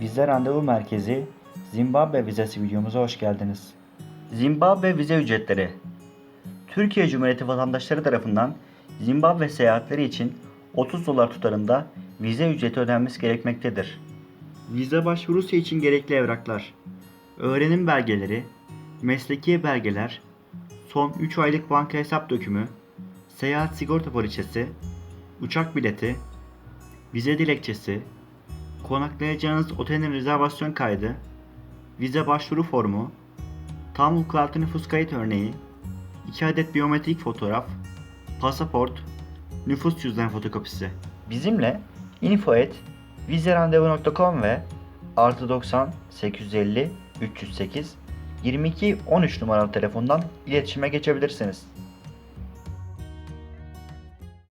Vize Randevu Merkezi Zimbabwe vizesi videomuza hoş geldiniz. Zimbabwe vize ücretleri Türkiye Cumhuriyeti vatandaşları tarafından Zimbabwe seyahatleri için 30 dolar tutarında vize ücreti ödenmesi gerekmektedir. Vize başvurusu için gerekli evraklar Öğrenim belgeleri, mesleki belgeler, son 3 aylık banka hesap dökümü, seyahat sigorta poliçesi, uçak bileti, vize dilekçesi, konaklayacağınız otelin rezervasyon kaydı, vize başvuru formu, tam vukuatlı nüfus kayıt örneği, 2 adet biyometrik fotoğraf, pasaport, nüfus cüzdan fotokopisi. Bizimle info et vizerandevu.com ve artı 90 850 308 22 13 numaralı telefondan iletişime geçebilirsiniz.